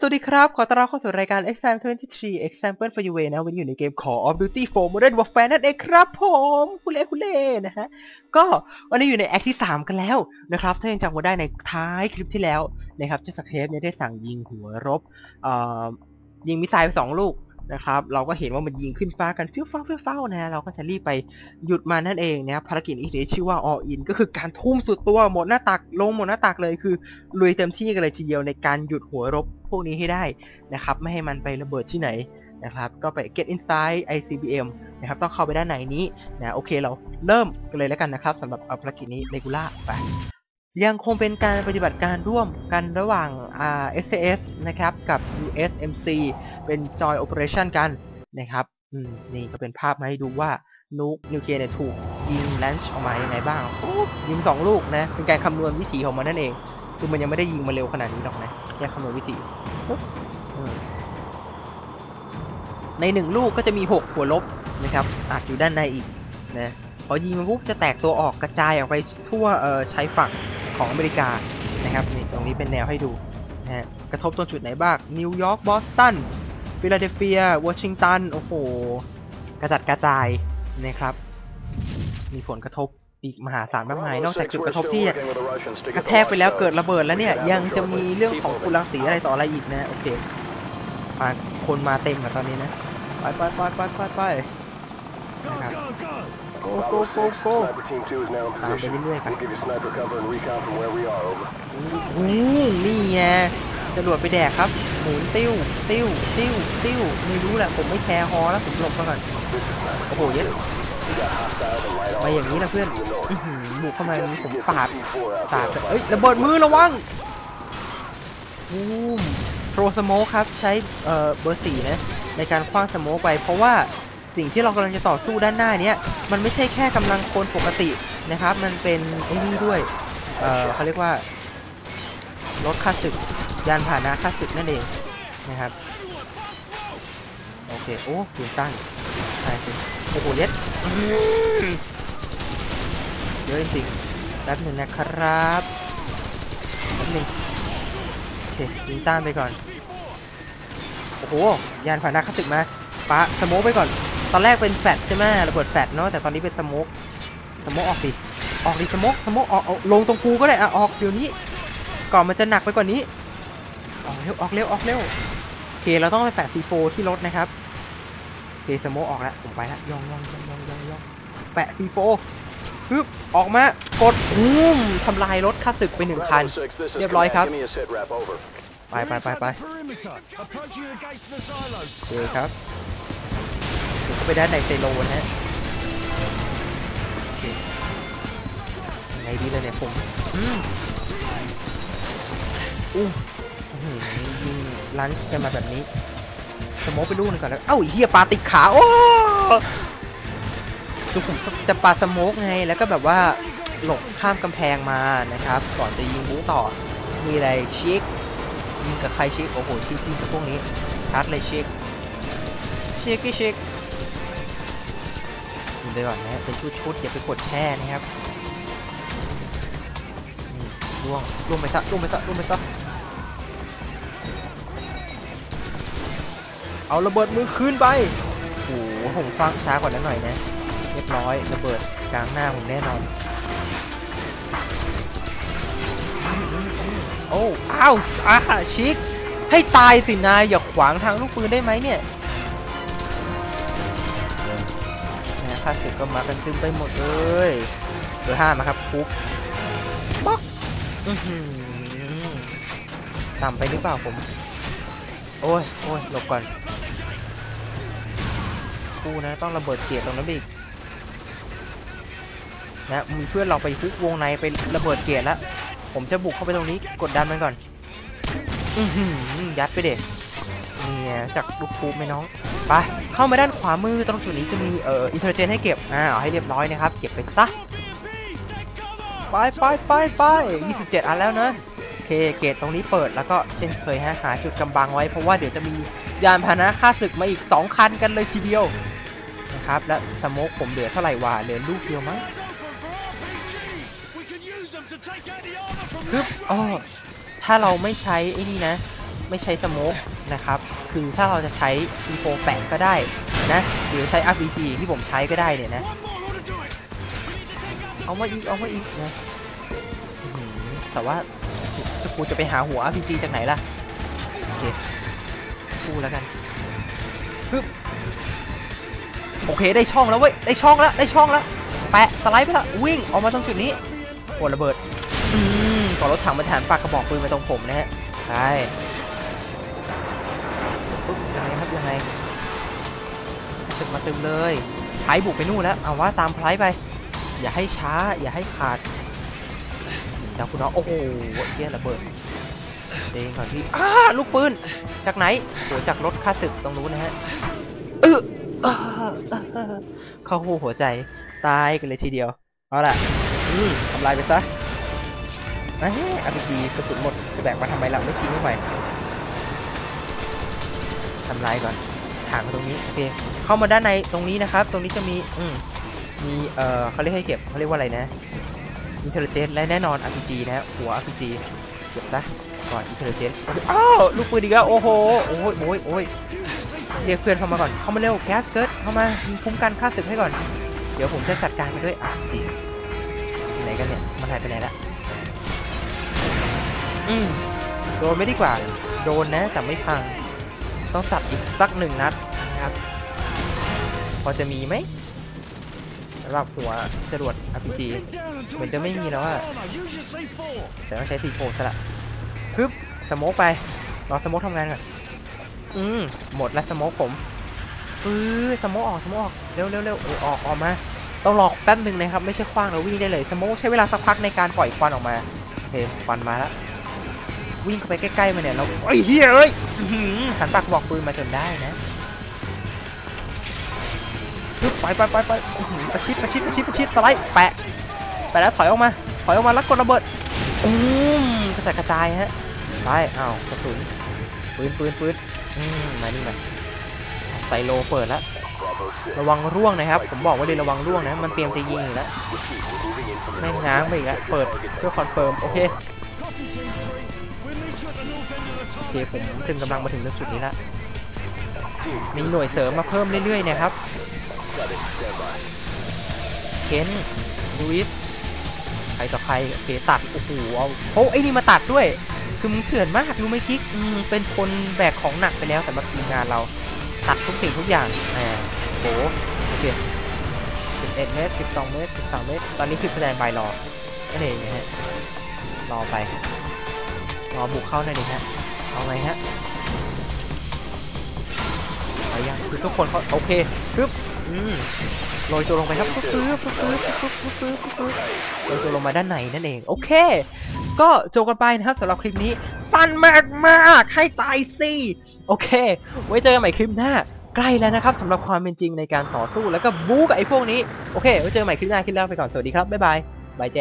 สวัสดีครับ ขอต้อนรับเข้าสู่รายการ Exam 23 Example for you นะวันนี้อยู่ในเกม Call of Duty 4 Modern Warfare นั่นเองครับผมคุเล่คุเล่นะฮะ ก็วันนี้อยู่ในแอคที่ 3 กันแล้วนะครับ ถ้ายังจำกันได้ในท้ายคลิปที่แล้วนะครับเจ้าสเคปเนี่ยได้สั่งยิงหัวรบเอ่อยิงมิสไซล์ไปสองลูก นะครับ เราก็เห็นว่ามันยิงขึ้นฟ้ากันเฟิวฟ้าเฟิวฟ้านะเราก็จะรีบไปหยุดมันนั่นเองนะครับภารกิจนี้ชื่อว่า All In ก็คือการทุ่มสุดตัวหมดหน้าตักลงหมดหน้าตักเลยคือลุยเต็มที่กันเลยทีเดียวในการหยุดหัวรบพวกนี้ให้ได้นะครับ ไม่ให้มันไประเบิดที่ไหนนะครับก็ไป get inside ICBM นะครับต้องเข้าไปด้านในนี้นะโอเคเราเริ่มกันเลยแล้วกันนะครับสำหรับภารกิจนี้ regular ไป ยังคงเป็นการปฏิบัติการร่วมกันระหว่างอ่า SAS นะครับ กับ USMC เป็น joint operation กันนะครับอืมนี่ก็เป็นภาพมาให้ดูว่านุกนิวเคลียร์เนี่ยถูกยิงแลนช์ออกมายังไงบ้างยิงสองลูกนะ เป็นการคำนวณวิถีของมันนั่นเอง คือมันยังไม่ได้ยิงมาเร็วขนาดนี้หรอกนะแค่คำนวณวิธีในหนึ่งลูกก็จะมี 6 หัวลบนะครับอัดอยู่ด้านในอีกนะพอยิงมันปุ๊บจะแตกตัวออกกระจายออกไปทั่วเอ่อชายฝั่ง ของอเมริกานะครับนี่ตรงนี้เป็นแนวให้ดูนะฮะกระทบตรงจุดไหนบ้างนิวยอร์กบอสตันฟิลาเดลเฟียวอชิงตันโอ้โหกระจัดกระจายนะครับ มีผลกระทบอีกมหาศาลมากมาย นอกจากจุดกระทบที่กระแทกไปแล้วเกิดระเบิดแล้วเนี่ย ยังจะมีเรื่องของกุลังสีอะไรต่ออะไรอีกนะ โอเคมาคนมาเต็มอะตอนนี้นะ ไปไปไปไปไปไป นะครับโกโกโกโก Sniper Team 2 is now in ตามไป position. เรื่อยๆครับ We'll give you sniper cover and recon from where we are, over. อู้นี่ไงจรวดไปแดกครับหมุนติ้ว ติ้ว ติ้ว ติ้ว ไม่รู้แหละ ผมไม่แคร์ฮอแล้วผมหลบมาก่อน This is sniper. โอ้โห เย็ด We got hostiles and light มาอย่างนี้นะเพื่อน to the north. อื้อหือบุกเข้ามาอย่างนี้ Suggest ผม you get ปาด some C4 out ปาด there. เอ้ย ระเบิดมือระวังบูมโทรสโมคครับ ใช้เอ่อเบอร์สี่นะ ในการคว้างสโมคไป เพราะว่า สิ่งที่เรากำลังจะต่อสู้ด้านหน้าเนี้ยมันไม่ใช่แค่กำลังคนปกตินะครับ มันเป็นไอ้นี่ด้วยเออเขาเรียกว่ารถค่าศึกยานพาหนะค่าศึกนั่นเองนะครับโอเคโอ้ปืนตั้งใช่โอ้โหเย็ดเยอะจริงแป๊บหนึ่งนะครับแป๊บหนึ่งโอเคยิงต้านไปก่อนโอ้โหยานผ่านหน้าข้าศึกมาปะสโมกไปก่อน ตอนแรกเป็นแฟดใช่ไหมระเบิดแฟดเนาะแต่ตอนนี้เป็นสโมกสโมกออกดิออกดิสโมกสโมกออกเอาลงตรงกูก็ได้อะออกเดี๋ยวนี้ก่อนมันจะหนักไปกว่านี้ออกเร็วออกเร็วออกเร็วโอเคเราต้องไปแปะซีโฟที่รถนะครับโอเคสโมกออกแล้วผมไปแล้วย่องย่องย่องย่องย่องย่องแปะซีโฟปึ๊บออกมากดอุ้มทำลายรถข้าศึกไปหนึ่งคัน Bravo 6, this is เรียบร้อยครับ Give me a sit rep, over. ไปไปไปไป Perimeter. Approaching against the silo. โอเคครับถึงเข้า ไปด้านในเซโลนะฮะโอเคไงดีเลยเนี่ยผมอืมอู้ยิงลันช์กันมาแบบนี้ สมกไปลูกหนึงก่อนแล้ว เอ้าเฮียปลาติดขา โอ้คือผมจะปาสโมกไง แล้วก็แบบว่าหลบข้ามกำแพงมานะครับ ก่อนจะยิงบู๊ต่อ มีอะไรชิคยิงกับใครชิคโอ้โหชิคยิงกับพวกนี้ ชัดเลยชิคชิคกี้ชิค ไปก่อนนะเป็นชุดๆอย่าไปกดแช่นะครับล่วงล่วงไปซะล่วงไปซะล่วงไปซะเอาระเบิดมือคืนไปโอ้โหผมฟังช้ากว่านั้นหน่อยนะเรียบร้อยระเบิดกลางหน้าผมแน่นอนโอ้อ้าวอ่าชิคให้ตายสินายอย่าขวางทางลูกปืนได้ไหมเนี่ย นะข้าศึกก็มากันตึมไปหมดเลยเบอร์ห้ามาครับปุ๊บป๊อกต่ำไปหรือเปล่าผม โอ้ยโอ้ยหลบก่อนกูนะต้องระเบิดเกียร์ตรงนั้นอีกนะมีเพื่อนเราไปฮุกวงในไประเบิดเกียร์แล้วผมจะบุกเข้าไปตรงนี้กดดันมันก่อน อืยัดไปเด็ดเนี่ยจากลูกทูไหมน้อง ไปเข้ามาด้านขวามือตรงจุดนี้จะมีเอ่ออินเทอร์เจนให้เก็บอ่าเอาให้เรียบร้อยนะครับ เก็บไปซะไปไปไปไป27 อันแล้วนะโอเคเกตตรงนี้เปิดแล้วก็เช่นเคยฮะหาจุดกำบังไว้เพราะว่าเดี๋ยวจะมียานพาหนะฆ่าศึกมาอีก 2 คันกันเลยทีเดียวนะครับและสโมกผมเหลือเท่าไหร่วะเหลือลูกเดียวมั้ง We can use them to take out the armor from ปึ๊บอ๋อถ้าเราไม่ใช้ไอ้นี่นะ ไม่ใช้สโมกนะครับ คือถ้าเราจะใช้อีโฟแปะก็ได้นะหรือใช้ RPG ที่ผมใช้ก็ได้เนี่ยนะ เอามาอีก เอามาอีกนะแต่ว่าจะกูจะไปหาหัว RPG จากไหนล่ะ โอเคกูแล้วกันปึ๊บโอเคได้ช่องแล้วเว้ย ได้ช่องแล้ว ได้ช่องแล้ว แปะสไลด์ไปล้ววิ่งออกมาตรงจุดนี้โอ้ระเบิดอืมก่อนรถถังมาฐานปากกระบอกปืนมาตรงผมนะฮะ ใช่ ไงครับยังไงตึมมาตึมเลยไพบุกไปนู่นแล้วเอาว่าตามไพรไป อย่าให้ช้า อย่าให้ขาดดาวคุณน้องโอ้โหเชี่ยระเบิดเองก่อนพี่อ้าลูกปืน จากไหนโหจากรถค่าศึกตรงนู้นนะฮะเออเข้าหูหัวใจตายกันเลยทีเดียว เอาล่ะอืมทำลายไปซะเอ้ยอาร์พีจีกระสุนหมดจะแบกมาทำไมล่ะไม่ทิ้งไม่ไหว ทำลายก่อนถางมาตรงนี้โอเคเข้ามาด้านในตรงนี้นะครับ ตรงนี้จะมีอืมมีเอ่อเขาเรียกให้เก็บเขาเรียกว่าอะไรนะอินเทลเจนและแน่นอน RPG นะฮะหัว RPG เก็บซะก่อนอินเทลเจนอ้าวลูกปืนอีกแล้วโอ้โหโอ้ยโอ้ยโอ้ยเรียกเพื่อนเข้ามาก่อนเข้ามาเร็วแก๊สเกิร์ดเข้ามาคุ้มกันค่าศึกให้ก่อน เดี๋ยวผมจะจัดการกันด้วย RPG อยู่ไหนกันเนี่ยมันหายไปไหนละอืมโดนไม่ดีกว่า โดนนะแต่ไม่พัง ต้องสับอีกสักหนึ่งนัดนะครับ พอจะมีไหมสำหรับหัวจรวด RPG Dig down until Mình we cho mấy take gì out đâu the á. armor. Use your C4. แต่ต้องใช้ซีโฟซะละคึบสโมกไปรอสโมกทำงานก่อนอืมหมดแล้วสโมกผมปื้อสโมกออกสโมกออกเร็วเร็วเร็วเออออกออกมาต้องรอแป๊บหนึ่งนะครับ ไม่ใช่คว้างแล้ววิ่งได้เลยสโมกใช้เวลาสักพักในการปล่อยควันออกมาโอเคควันมาแล้ว วิ่งเข้าไปใกล้ๆมาเนี่ยเราไอ้ยเฮียเอ้ยหันปากบอกปืนมาจนได้นะปึ๊บไปไปไปไปอื้อหือประชิดประชิดประชิดประชิดสไลด์แปะไปะแล้วถอยออกมา ถอยออกมาแล้วกดระเบิดอืมกระจายกระจายฮะไปอ้าวกระสุนปืนปืนปืนอืมมานี่มาไซโลเปิดแล้วระวังร่วงนะครับ ผมบอกไว้เลยระวังร่วงนะ มันเตรียมจะยิงแล้ว Repeat, we're moving in from the แม่งง้างไปอีกแล้ว เปิดเพื่อคอนเฟิร์ม โอเค โอเคผมถึงกำลังมาถึงจุดนี้ละมีหน่วยเสริมมาเพิ่มเรื่อยๆนะครับเคนลูอิสใครต่อใครโอเคตัดโอ้โหเอาโอ้ไอ้นี่มาตัดด้วย คือมึงเถื่อนมากรู้ไหมกิ๊กอืมเป็นคนแบกของหนักไปแล้วสำหรับทีมงานเราตัดทุกสิ่งทุกอย่างอ่าโหโอเค11เมตร12 เมตร13 เมตร ตอนนี้คือแสดงใบรอนั่นเองนะฮะรอไป อบุกเข้าหน่อยดิฮะเอาไงฮะไปยังคือทุกคนเขาโอเคปึ๊บอืมลอยตัวลงไปครับปึ๊บปึ๊บปึ๊บปึ๊บปึ๊บปึ๊บปึ๊บลอยตัวลงมาด้านในนั่นเอง โอเค ก็จบกันไปนะครับสำหรับคลิปนี้ สั้นมากมากให้ตายสิโอเค ไว้เจอกันใหม่คลิปหน้าใกล้แล้วนะครับสำหรับความเป็นจริงในการต่อสู้แล้วก็บู๊กับไอ้พวกนี้ โอเคไว้เจอกันใหม่คลิปหน้าคลิปแรกไปก่อนสวัสดีครับบ๊ายบายบายเจ